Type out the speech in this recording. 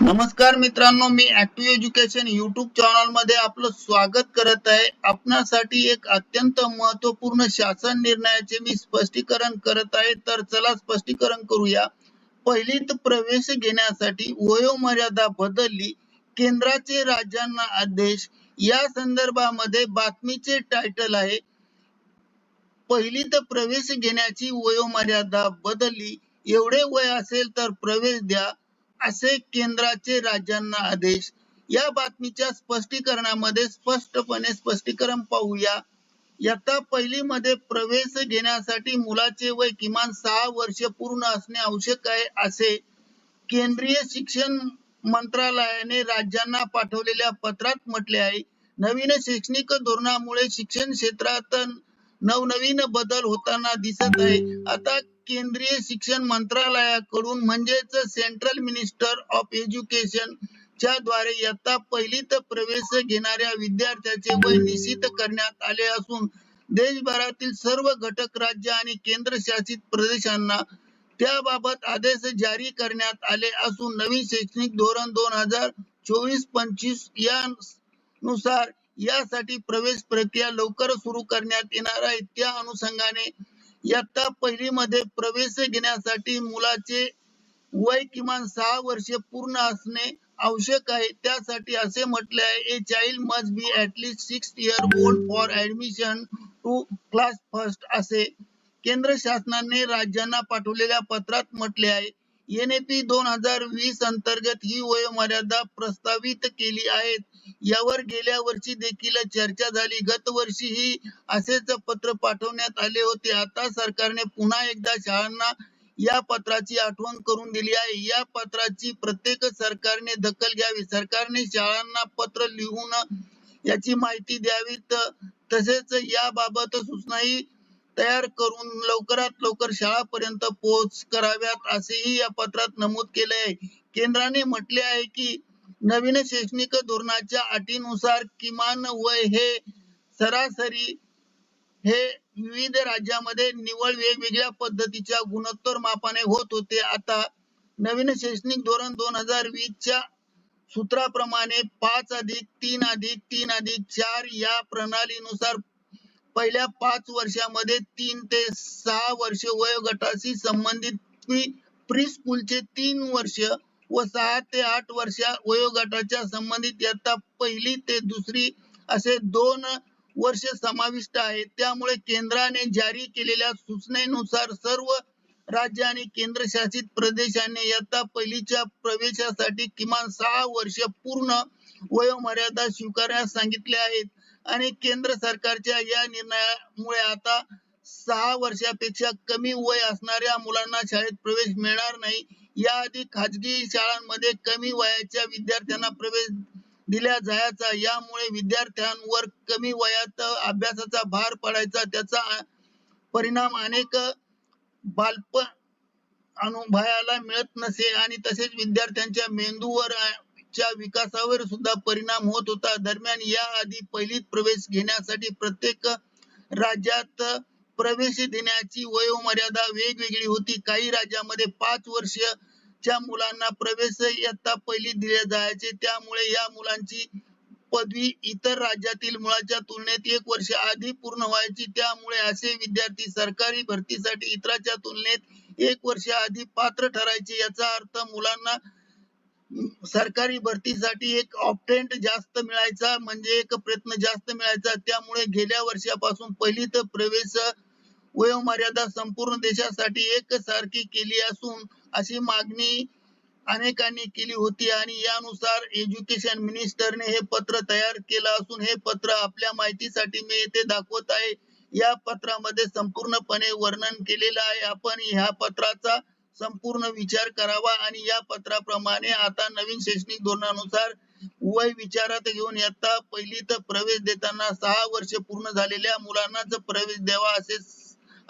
नमस्कार मित्रांनो मी ऍक्टिव्ह एज्युकेशन युट्यूब चॅनलमध्ये आपलं स्वागत करत आहे. आपणासाठी एक अत्यंत महत्त्वपूर्ण शासन निर्णयाचे मी स्पष्टीकरण करत आहे. तर चला स्पष्टीकरण करूया. पहिलीत प्रवेश घेण्यासाठी वयोमर्यादा बदलली. केंद्राचे राज्यांना आदेश. या संदर्भामध्ये बातमीचे टायटल आहे पहिलीत प्रवेश घेण्याची वयोमर्यादा बदलली. एवढे वय असेल तर प्रवेश द्या. असे केंद्राचे राज्यांना आदेश. या बातमीच्या स्पष्टीकरणामध्ये स्पष्टपणे स्पष्टीकरण पाहूया. इयत्ता पहिली मध्ये प्रवेश घेण्यासाठी मुलाचे वय किमान सहा वर्ष पूर्ण असणे आवश्यक आहे असे केंद्रीय शिक्षण मंत्रालयाने राज्यांना पाठवलेल्या पत्रात म्हटले आहे. नवीन शैक्षणिक धोरणामुळे शिक्षण क्षेत्रात नवनवीन बदल होताना दिसत आहे. आता केंद्रीय शिक्षण मंत्रालयाकडून म्हणजेच सेंट्रल मिनिस्टर ऑफ एज्युकेशन च्या द्वारे इयत्ता पहिलीत प्रवेश घेणाऱ्या विद्यार्थ्याचे वय निश्चित करण्यात आले असून देशभरातील सर्व घटक राज्य आणि केंद्रशासित प्रदेशांना त्याबाबत आदेश जारी करण्यात आले असून नवीन शैक्षणिक धोरण दोन हजार चोवीस पंचवीस या नुसार यासाठी प्रवेश प्रक्रिया लवकर सुरू करण्यात येणार आहे. त्या अनुषंगाने इयत्ता पहिली मध्ये प्रवेश घेण्यासाठी मुलाचे वय किमान सहा वर्षे पूर्ण असणे आवश्यक आहे. त्यासाठी असे म्हटले आहे a child must be at least six year old for admission to class first असे केंद्र शासनाने राज्यांना पाठवलेल्या पत्रात म्हटले आहे. एनएपी दोन हजार वीस अंतर्गत ही वयोमर्यादा प्रस्तावित केली आहे. यावर गेल्या वर्षी देखील चर्चा झाली. गत वर्षी ही असेच पत्र पाठवण्यात आले होते. आता सरकारने पुन्हा एकदा शाळांना या पत्राची आठवण करून दिली आहे. या पत्राची प्रत्येक सरकारने दखल घ्यावी. सरकारने शाळांना पत्र लिहून याची माहिती द्यावी तसेच याबाबत सूचनाही तयार करून लवकरात लवकर शाळापर्यंत पोहोच कराव्यात असेही या पत्रात नमूद केले आहे केंद्राने म्हटले आहे की नवीन शैक्षणिक धोरणाच्या अटीनुसार किमान वय हे सरासरी हे विविध राज्यामध्ये निवड वेगवेगळ्या पद्धतीच्या गुणोत्तर मापाने होत होते. आता नवीन शैक्षणिक धोरण दोन हजार वीस च्या सूत्राप्रमाणे पाच अधिक तीन अधिक तीन अधिक चार या प्रणालीनुसार पहिल्या पाच वर्षामध्ये तीन ते सहा वर्ष वयोगटाशी संबंधित प्री स्कूलचे तीन वर्ष व सहा ते आठ वर्ष वयोगटाच्या संबंधित इयत्ता पहिली ते दुसरी असे दोन वर्ष समाविष्ट आहे त्यामुळे केंद्राने जारी केलेल्या सूचनेनुसार सर्व राज्य आणि केंद्रशासित प्रदेशांनी इयत्ता पहिलीच्या प्रवेशासाठी किमान सहा वर्ष पूर्ण वयोमर्यादा स्वीकारण्यास सांगितले आहेत. आणि केंद्र सरकारच्या या निर्णयामुळे आता सहा वर्षापेक्षा कमी वय असणाऱ्या मुलांना शाळेत प्रवेश मिळणार नाही. याआधी खाजगी शाळांमध्ये कमी वयाच्या विद्यार्थ्यांना प्रवेश दिल्या जायचा. यामुळे विद्यार्थ्यांवर कमी वयात अभ्यासाचा भार पडायचा. त्याचा परिणाम अनेक बालपण अनुभवायला मिळत नसे आणि तसेच विद्यार्थ्यांच्या मेंदूवर च्या विकासावर सुद्धा परिणाम होत होता. दरम्यान या आधी पहिलीत प्रवेश घेण्यासाठी प्रत्येक राज्यात प्रवेश देण्याची वयोमर्यादा वेगवेगळी होती. काही राज्यामध्ये पाच वर्ष च्या मुलांना प्रवेश इयत्ता पहिली दिले जायचे. त्यामुळे या मुलांची पदवी इतर राज्यातील मुलाच्या तुलनेत एक वर्ष आधी पूर्ण व्हायची. त्यामुळे असे विद्यार्थी सरकारी भरतीसाठी इतरांच्या तुलनेत एक वर्ष आधी पात्र ठरायचे. याचा अर्थ मुलांना सरकारी भरतीसाठी एक ऑप्टेंट जास्त मिळायचा म्हणजे एक प्रयत्न जास्त मिळायचा. त्यामुळे गेल्या वर्षापासून पहिलीत प्रवेश वयोमर्यादा संपूर्ण देशासाठी एकसारखी केली असून अशी मागणी अनेकांनी केली होती आणि यानुसार एज्युकेशन मिनिस्टरने हे पत्र तयार केलं असून हे पत्र आपल्या माहितीसाठी मी येथे दाखवत आहे. या पत्रामध्ये संपूर्णपणे वर्णन केलेलं आहे. आपण ह्या पत्राचा संपूर्ण विचार करावा आणि या पत्राप्रमाणे आता नवीन शैक्षणिक धोरणानुसार वय विचारात घेऊन पहिली तर प्रवेश देताना सहा वर्ष पूर्ण झालेल्या मुलांनाच प्रवेश द्यावा असे